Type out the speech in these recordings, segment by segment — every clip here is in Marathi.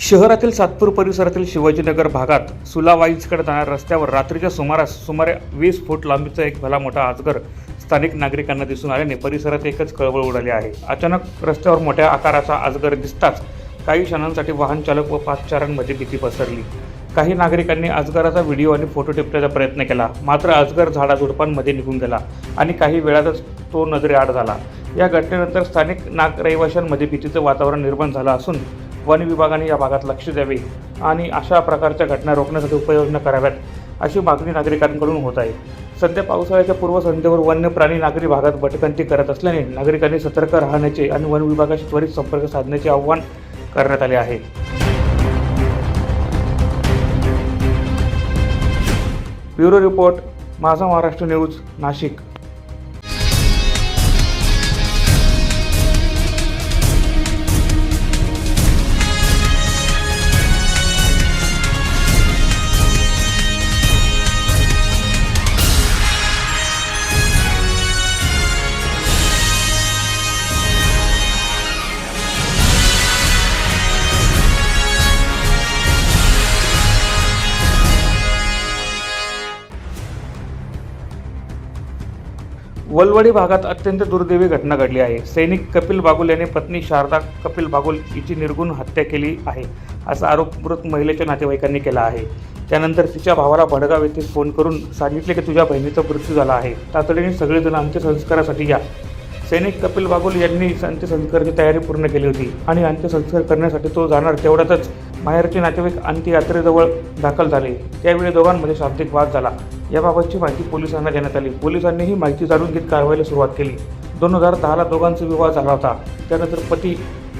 शहरातील सातपूर परिसरातील शिवाजीनगर भागात सुलावाईजकडे जाणाऱ्या रस्त्यावर रात्रीच्या सुमारास सुमारे वीस फूट लांबीचा एक भला मोठा आजगर स्थानिक नागरिकांना दिसून आल्याने परिसरात एकच कळवळ उडाली आहे. अचानक रस्त्यावर मोठ्या आकाराचा आजगर दिसताच काही क्षणांसाठी वाहन चालक व पाचचारांमध्ये भीती पसरली. काही नागरिकांनी अजगराचा व्हिडिओ आणि फोटो टिपण्याचा प्रयत्न केला. मात्र अजगर झाडाझुडपांमध्ये निघून गेला आणि काही वेळातच तो नजरेआड झाला. या घटनेनंतर स्थानिक नाग रहिवाशांमध्ये भीतीचं वातावरण निर्माण झालं असून वन विभागाने या भागात लक्ष द्यावे आणि अशा प्रकारच्या घटना रोखण्यासाठी उपाययोजना कराव्यात अशी मागणी नागरिकांकडून होत आहे. सध्या पावसाळ्याच्या पूर्वसंध्येवर वन्य प्राणी नागरी भागात भटकंती करत असल्याने नागरिकांनी सतर्क राहण्याचे आणि वन विभागाशी त्वरित संपर्क साधण्याचे आवाहन करण्यात आले आहे. ब्युरो रिपोर्ट माझा महाराष्ट्र न्यूज नाशिक. वलवडी भागात अत्यंत दुर्दैवी घटना घडली आहे. सैनिक कपिल बागुल याने पत्नी शारदा कपिल बागुल हिची निर्गुण हत्या केली आहे असा आरोप मृत महिलेच्या नातेवाईकांनी केला आहे. त्यानंतर तिच्या भावाला भडगाव येथे फोन करून सांगितले की तुझ्या बहिणीचा मृत्यू झाला आहे. तातडीने सगळेजण आमच्या संस्कारासाठी या. सैनिक कपिल बागुल यांनी अंत्यसंस्काराची तयारी पूर्ण केली होती आणि अंत्यसंस्कार करण्यासाठी तो जाणार तेवढ्यातच माहेरचे नातेवाईक अंत्ययात्रेजवळ दाखल झाले. त्यावेळी दोघांमध्ये शाब्दिक वाद झाला. याबाबतची माहिती पोलिसांना देण्यात आली. पोलिसांनी ही माहिती जाणून घेत कारवाईला सुरुवात केली. दोन हजार दहाला दोघांचा विवाह झाला होता. त्यानंतर पती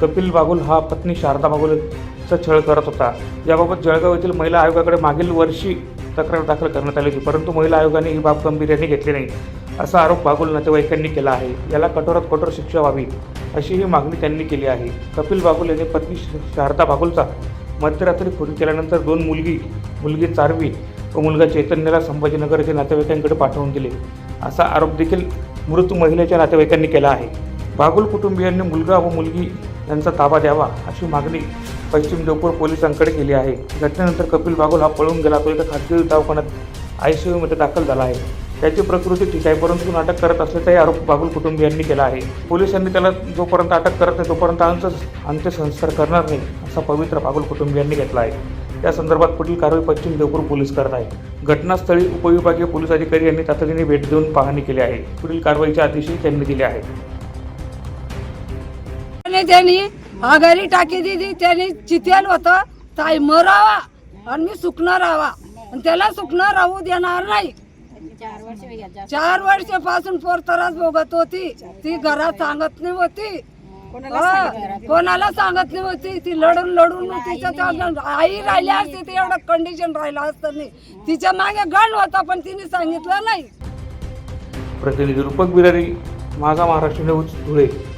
कपिल बागुल हा पत्नी शारदा बागुलचा छळ करत होता. याबाबत जळगाव येथील महिला आयोगाकडे मागील वर्षी तक्रार दाखल करण्यात आली होती. परंतु महिला आयोगाने ही बाब गंभीर्याने घेतली नाही. असा आरोप बागुल नातेवाईकांनी केला आहे. याला कठोरात कठोर शिक्षा व्हावी अशी ही मागणी त्यांनी केली आहे. कपिल बागुल यांनी पत्नी शारदा बागुलचा मध्यरात्री खून केल्यानंतर दोन मुलगी मुलगी चारवी व मुलगा चैतन्याला संभाजीनगर येथे नातेवाईकांकडे पाठवून दिले. असा आरोप देखील मृत महिलेच्या नातेवाईकांनी केला आहे. बागुल कुटुंबियांनी मुलगा व मुलगी यांचा ताबा द्यावा अशी मागणी पश्चिम देवपूर पोलिसांकडे केली आहे. घटनेनंतर कपिल बागुल हा पळून गेला तो एका खासगी दवाखान्यात आय सी यूमध्ये दाखल झाला आहे. त्याची प्रकृती ठीक आहे परंतु नाटक करत असल्याचाही आरोप बागुल कुटुंबियांनी केला आहे. पोलिसांनी त्याला जोपर्यंत अटक करत नाही तोपर्यंत अंत अंत्यसंस्कार करणार नाही असा पवित्र बागुल कुटुंबियांनी घेतला आहे. त्या संदर्भात पुढील कारवाई पश्चिम देवपूर पोलीस करत आहे. घटनास्थळी उपविभागीय पोलीस अधिकारी यांनी तातडीने भेट देऊन पाहणी केली आहे. पुढील कारवाईचे आदेशही त्यांनी दिले आहेत. आणि त्यांनी आघाडी टाकी दिली त्यांनी चितेल होत. ताई मरावा आणि मी सुकणार राहावा आणि त्याला सुकणार राहू देणार नाही. चार वर्षापासून पोर त्रास भोगत होती. ती घरात सांगत नाही होती. कोणाला सांगत नाही होती? ती लढून लढून तिच्या त्या- आई राहिली असती ती एवढं कंडिशन राहिलं असतं नाही. तिच्यामागे गण होता पण तिने सांगितलं नाही. प्रतिनिधी रूपक बिरारी माझा महाराष्ट्र न्यूज धुळे.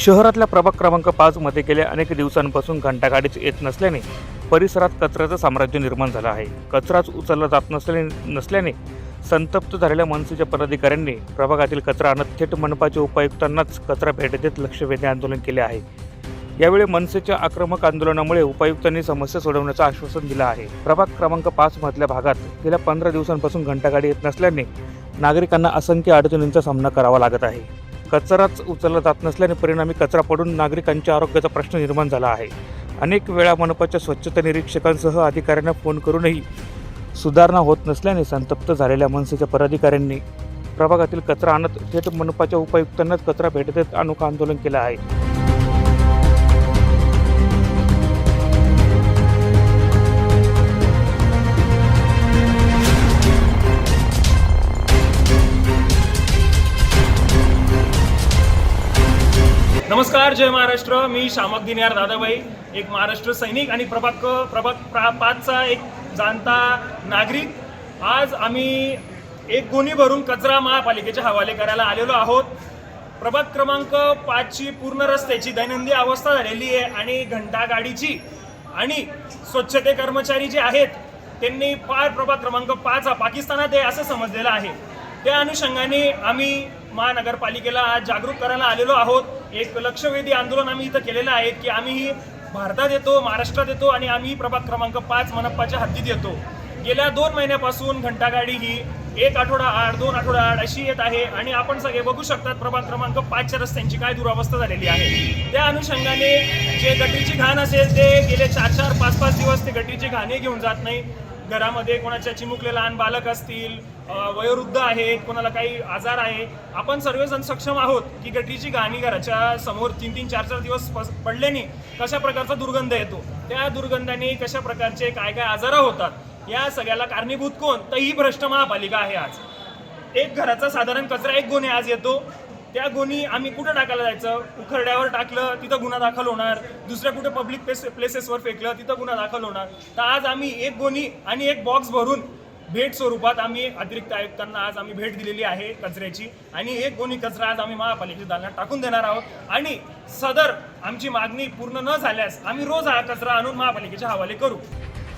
शहरातल्या प्रभाग क्रमांक पाचमध्ये गेल्या अनेक दिवसांपासून घंटागाडीच येत नसल्याने परिसरात कचऱ्याचं साम्राज्य निर्माण झालं आहे. कचराच उचलला जात नसल्याने नसल्याने संतप्त झालेल्या मनसेच्या पदाधिकाऱ्यांनी प्रभागातील कचरा आणत थेट मनपाच्या उपायुक्तांनाच कचरा भेट देत लक्ष वेधणे आंदोलन केले आहे. यावेळी मनसेच्या आक्रमक आंदोलनामुळे उपायुक्तांनी समस्या सोडवण्याचं आश्वासन दिलं आहे. प्रभाग क्रमांक पाच मधल्या भागात गेल्या पंधरा दिवसांपासून घंटागाडी येत नसल्याने नागरिकांना असंख्य अडचणींचा सामना करावा लागत आहे. कचराच उचलला जात नसल्याने परिणामी कचरा पडून नागरिकांच्या आरोग्याचा प्रश्न निर्माण झाला आहे. अनेक वेळा मनपाच्या स्वच्छता निरीक्षकांसह अधिकाऱ्यांना फोन करूनही सुधारणा होत नसल्याने संतप्त झालेल्या मनसेच्या पदाधिकाऱ्यांनी प्रभागातील कचरा आणत थेट मनपाच्या उपायुक्तांनाच कचरा भेट देत अनोखं आंदोलन केलं आहे. नमस्कार जय महाराष्ट्र. मी शामक दिन्यार दादाबाई एक महाराष्ट्र सैनिक आणि प्रभाग प्रभाग प्रा पाचचा एक जाणता नागरिक. आज आम्ही एक गोणी भरून कचरा महापालिकेच्या हवाले करायला आलेलो आहोत. प्रभाग क्रमांक पाचची पूर्ण रस्त्याची दैनंदिन अवस्था झालेली आहे आणि घंटा गाडीची आणि स्वच्छते कर्मचारी जे आहेत त्यांनी फार प्रभाग क्रमांक पाच हा पाकिस्तानात आहे असं समजलेलं आहे. त्या अनुषंगाने आम्ही महानगरपालिकेला आज जागरूक करायला आलेलो आहोत. एक लक्षवेधी आंदोलन आम्ही इथं केलेलं आहे की आम्ही भारतात येतो महाराष्ट्रात येतो आणि आम्ही प्रभाग क्रमांक पाच मनप्पाच्या हद्दीत येतो. गेल्या दोन महिन्यापासून घंटागाडी ही एक आठवडा आड दोन आठवडा आड अशी येत आहे आणि आपण सगळे बघू शकतात प्रभाग क्रमांक पाचच्या रस्त्यांची काय दुरावस्था झालेली आहे. त्या अनुषंगाने जे गटीची घाण असेल ते गेले चार चार पाच पाच दिवस ते गटीची घाणे घेऊन जात नाही. घरामध्ये कोणाच्या चिमुकले लहान बालक असतील वयोवृद्ध आहेत कोणाला काही आजार आहे आपण सर्वजण सक्षम आहोत की गटरीची घाणी घराच्या समोर तीन तीन चार चार दिवस पडल्याने कशा प्रकारचा दुर्गंध येतो? त्या दुर्गंधाने कशा प्रकारचे काय काय आजार होतात? या सगळ्याला कारणीभूत कोण? तर ही भ्रष्ट महापालिका आहे आज. एक घराचा साधारण कचरा एक गुन्हे आज येतो. त्या गोणी आम्ही कुठं टाकायला जायचं? उखरड्यावर टाकलं तिथं गुन्हा दाखल होणार. दुसऱ्या कुठे पब्लिक प्लेस प्लेसेसवर फेकलं तिथं गुन्हा दाखल होणार. तर आज आम्ही एक गोणी आणि एक बॉक्स भरून भेट स्वरूपात आम्ही अतिरिक्त आयुक्तांना आज आम्ही भेट दिलेली आहे कचऱ्याची. आणि एक गोणी कचरा आज आम्ही महापालिकेच्या दालनात टाकून देणार आहोत. आणि सदर आमची मागणी पूर्ण न झाल्यास आम्ही रोज हा कचरा आणून महापालिकेच्या हवाले करू.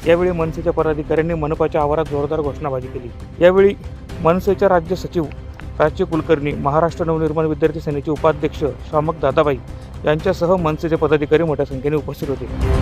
यावेळी मनसेच्या पदाधिकाऱ्यांनी मनपाच्या आवारात जोरदार घोषणाबाजी केली. यावेळी मनसेच्या राज्य सचिव राज्य कुलकर्णी महाराष्ट्र नवनिर्माण विद्यार्थी सेनेचे उपाध्यक्ष शामक दादाबाई यांच्यासह मनसेचे पदाधिकारी मोठ्या संख्येने उपस्थित होते.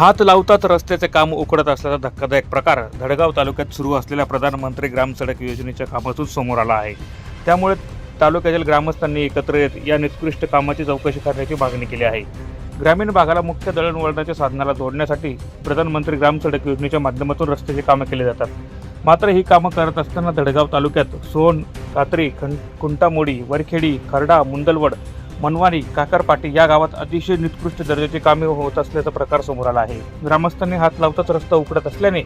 हात लावतात रस्त्याचे काम उकडत असल्याचा धक्कादायक प्रकार धडगाव तालुक्यात सुरू असलेल्या प्रधानमंत्री ग्राम सडक योजनेच्या कामातून समोर आला आहे. त्यामुळे तालुक्यातील ग्रामस्थांनी एकत्र येत या निकृष्ट कामाची चौकशी करण्याची मागणी केली आहे. ग्रामीण भागाला मुख्य दळणवळणाच्या साधनाला जोडण्यासाठी प्रधानमंत्री ग्राम सडक योजनेच्या माध्यमातून रस्त्याची कामं केली जातात. मात्र ही कामं करत असताना धडगाव तालुक्यात सोन कात्री खं कुंटामोडी वरखेडी खर्डा मुंदलवड मनवानी काकरपाटी या गावात अतिशय निकृष्ट दर्जाची कामे होत असल्याचा प्रकार समोर आला आहे. ग्रामस्थांनी हात लावताच रस्ता उकडत असल्याने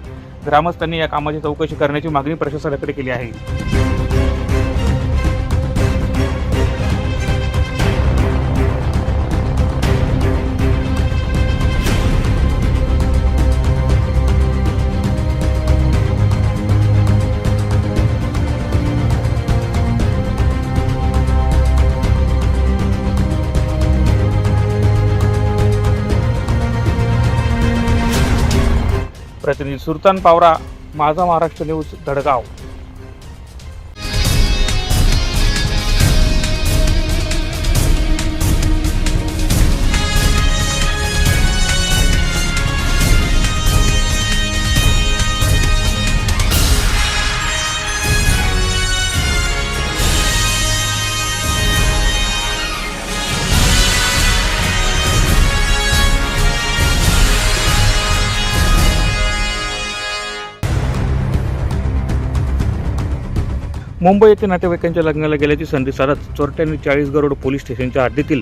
ग्रामस्थांनी या कामाची चौकशी करण्याची मागणी प्रशासनाकडे केली आहे. प्रतिनिधी सुलतान पावरा माझा महाराष्ट्र न्यूज धडगाव. मुंबई येथे नातेवाईकांच्या लग्नाला गेल्याची संधी साधत चोरट्यांनी चाळीस गरोड पोलीस स्टेशनच्या हद्दीतील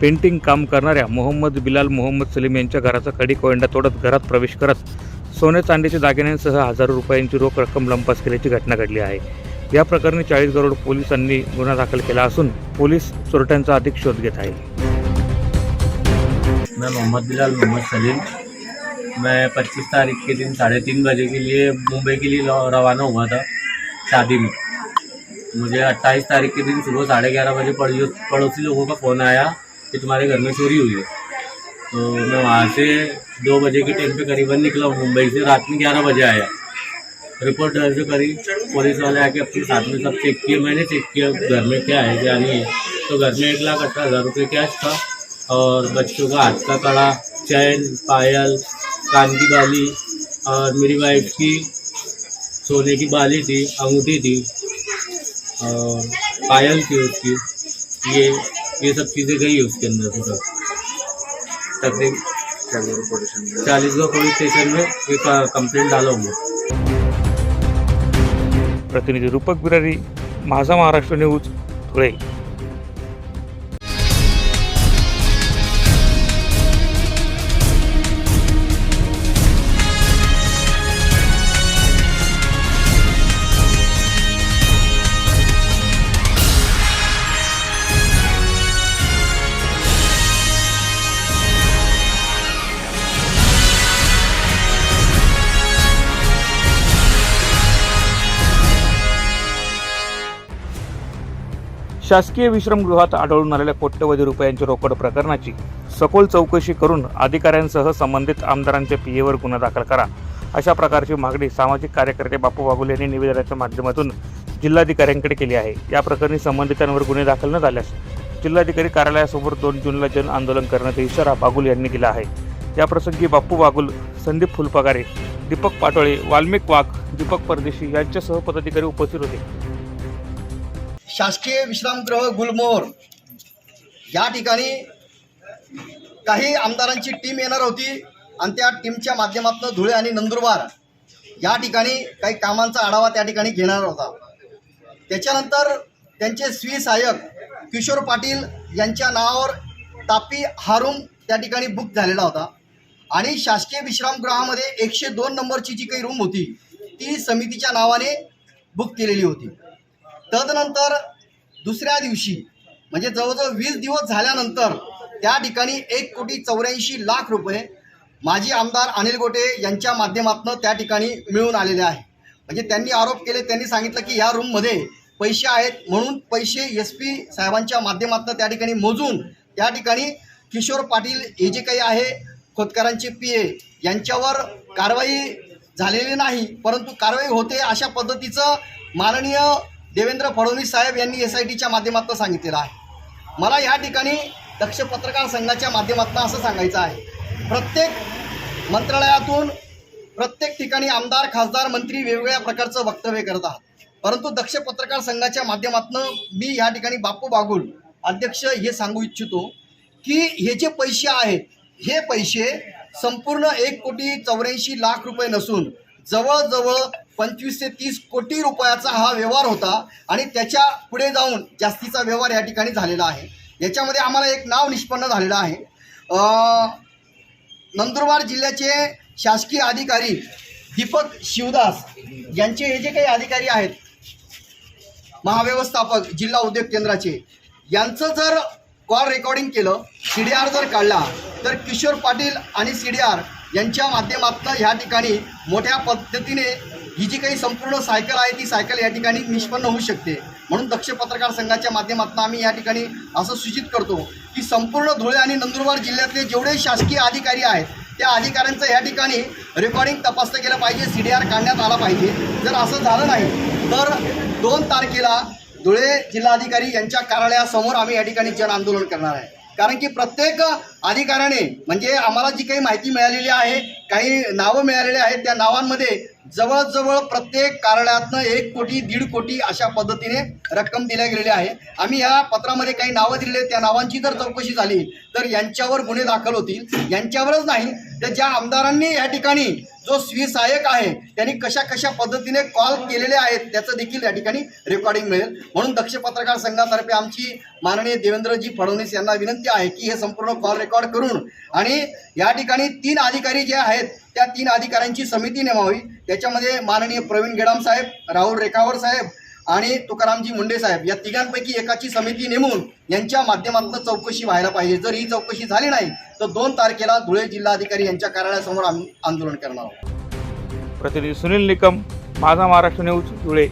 पेंटिंग काम करणाऱ्या मोहम्मद बिलाल मोहम्मद सलीम यांच्या घराचा कडी कोयंडा तोडत घरात प्रवेश करत सोने चांदीच्या दागिन्यांसह हजारो रुपयांची रोख रक्कम लंपास केल्याची घटना घडली आहे. या प्रकरणी चाळीस गरोड पोलिसांनी गुन्हा दाखल केला असून पोलीस चोरट्यांचा अधिक शोध घेत आहे मैं मोहम्मद बिलाल मोहम्मद सलीम. मैं 25 तारीख के दिन साढ़े तीन बजे के लिए मुंबई के लिए रवाना हुआ था शादी में। मुझे 28 तारीख के दिन सुबह साढ़े ग्यारह बजे पड़ोसी लोगों का फ़ोन आया कि तुम्हारे घर में चोरी हुई है। तो मैं वहाँ से दो बजे के टाइम पे करीबन निकला मुंबई से रात में ग्यारह बजे आया। रिपोर्ट दर्ज करी पुलिस वाले आके अपने साथ में सब चेक किए। मैंने चेक किया, घर में क्या है, क्या नहीं है। तो घर में एक लाख अठारह हज़ार रुपये कैश था और बच्चों का हाथ का कड़ा चैन पायल, कान की बाली और मेरी वाइफ की सोने की बाली थी, अंगूठी थी। पायल थी उसकी ये ये सब चीज़ें गई उसके अंदर पूरा तकरीबन चालीसगढ़ पुलिस स्टेशन में एक कंप्लेंट डाला हूँ प्रतिनिधी रूपक बिरारी माझा महाराष्ट्र न्यूज धुळे। शासकीय विश्रमगृहात आढळून आलेल्या कोट्यवधी रुपयांची रोकड प्रकरणाची सखोल चौकशी करून अधिकाऱ्यांसह संबंधित आमदारांच्या पीएवर गुन्हा दाखल करा. अशा प्रकारची मागणी सामाजिक कार्यकर्ते बापू बागुल यांनी निवेदनाच्या माध्यमातून जिल्हाधिकाऱ्यांकडे केली आहे. या प्रकरणी संबंधितांवर गुन्हे दाखल न झाल्यास जिल्हाधिकारी कार्यालयासमोर दोन जूनला जन आंदोलन करण्याचा इशारा बागुल यांनी दिला आहे. याप्रसंगी बापू बागुल संदीप फुलपगारे दीपक पाटोळे वाल्मिक वाघ दीपक परदेशी यांच्यासह पदाधिकारी उपस्थित होते. शासकीय विश्रामगृह गुलमोहर. या ठिकाणी काही आमदारांची टीम येणार होती आणि त्या टीमच्या माध्यमातून धुळे आणि नंदुरबार या ठिकाणी काही कामांचा आढावा त्या ठिकाणी घेणार होता. त्याच्यानंतर त्यांचे स्वी सहाय्यक किशोर पाटील यांच्या नावावर तापी हा रूम त्या ठिकाणी बुक झालेला होता. आणि शासकीय विश्रामगृहामध्ये एकशे दोन नंबरची जी काही रूम होती ती समितीच्या नावाने बुक केलेली होती. तदनंतर दुसऱ्या दिवशी म्हणजे जवळजवळ वीस दिवस झाल्यानंतर त्या ठिकाणी एक कोटी चौऱ्याऐंशी लाख रुपये माजी आमदार अनिल गोटे यांच्या माध्यमातून त्या ठिकाणी मिळून आलेले आहे. म्हणजे त्यांनी आरोप केले त्यांनी सांगितलं की या रूममध्ये पैसे आहेत म्हणून पैसे एस पी साहेबांच्या माध्यमातून त्या ठिकाणी मोजून त्या ठिकाणी किशोर पाटील हे जे काही आहे खोतकरांचे पी ए यांच्यावर कारवाई झालेली नाही परंतु कारवाई होते अशा पद्धतीचं माननीय देवेंद्र फडणवीस साहेब यांनी एस आय टीच्या माध्यमातून सांगितलेलं आहे. मला या ठिकाणी दक्ष पत्रकार संघाच्या माध्यमातून असं सांगायचं आहे. प्रत्येक मंत्रालयातून प्रत्येक ठिकाणी आमदार खासदार मंत्री वेगवेगळ्या प्रकारचं वक्तव्य करत आहात. परंतु दक्ष पत्रकार संघाच्या माध्यमातून मी या ठिकाणी बापू बागुल अध्यक्ष हे सांगू इच्छितो की हे जे पैसे आहेत हे पैसे संपूर्ण एक कोटी चौऱ्याऐंशी लाख रुपये नसून जवळजवळ पंचवीस ते तीस कोटी रुपयाचा हा व्यवहार होता आणि त्याच्या पुढे जाऊन जास्तीचा व्यवहार या ठिकाणी झालेला आहे. याच्यामध्ये आम्हाला एक नाव निष्पन्न झालेलं आहे. नंदुरबार जिल्ह्याचे शासकीय अधिकारी दीपक शिवदास यांचे हे जे काही अधिकारी आहेत महाव्यवस्थापक जिल्हा उद्योग केंद्राचे यांचं जर कॉल रेकॉर्डिंग केलं सी डी आर जर काढला तर किशोर पाटील आणि सी डी आर यांच्या माध्यमातून ह्या ठिकाणी मोठ्या पद्धतीने ही जी काही संपूर्ण सायकल आहे ती सायकल या ठिकाणी निष्पन्न होऊ शकते. म्हणून दक्ष पत्रकार संघाच्या माध्यमातून आम्ही या ठिकाणी असं सूचित करतो की संपूर्ण धुळे आणि नंदुरबार जिल्ह्यातले जेवढे शासकीय अधिकारी आहेत त्या अधिकाऱ्यांचं या ठिकाणी रेकॉर्डिंग तपासलं गेलं पाहिजे सी डी आर काढण्यात आला पाहिजे. जर असं झालं नाही तर दोन तारखेला धुळे जिल्हाधिकारी यांच्या कार्यालयासमोर आम्ही या ठिकाणी जन आंदोलन करणार आहे. कारण की प्रत्येक अधिकाऱ्याने म्हणजे आम्हाला जी काही माहिती मिळालेली आहे काही नावं मिळालेली आहेत त्या नावांमध्ये जवळजवळ प्रत्येक कार्यालयातनं एक कोटी दीड कोटी अशा पद्धतीने रक्कम दिल्या गेलेली आहे. आम्ही या पत्रामध्ये काही नावं दिलेले त्या नावांची जर चौकशी झाली तर यांच्यावर गुन्हे दाखल होतील. यांच्यावरच नाही तर ज्या आमदारांनी या ठिकाणी जो स्वी सहाय्यक आहे त्यांनी कशा कशा पद्धतीने कॉल केलेले आहेत त्याचं देखील या ठिकाणी रेकॉर्डिंग मिळेल. म्हणून दक्ष पत्रकार संघातर्फे आमची माननीय देवेंद्रजी फडणवीस यांना विनंती आहे की हे संपूर्ण कॉल रेकॉर्ड करून आणि या ठिकाणी तीन अधिकारी जे आहेत त्या तीन अधिकाऱ्यांची समिती नेमावी. त्याच्यामध्ये माननीय प्रवीण गेडाम साहेब राहुल रेखावर साहेब आणि तुकारामजी मुंडे साहेब या तिघांपैकी एकाची समिती नेमून यांच्या माध्यमातून चौकशी व्हायला पाहिजे. जर ही चौकशी झाली नाही तर दोन तारखेला धुळे जिल्हाधिकारी यांच्या कार्यालयासमोर आम्ही आंदोलन करणार आहोत. प्रतिनिधी सुनील निकम माझा महाराष्ट्र न्यूज धुळे.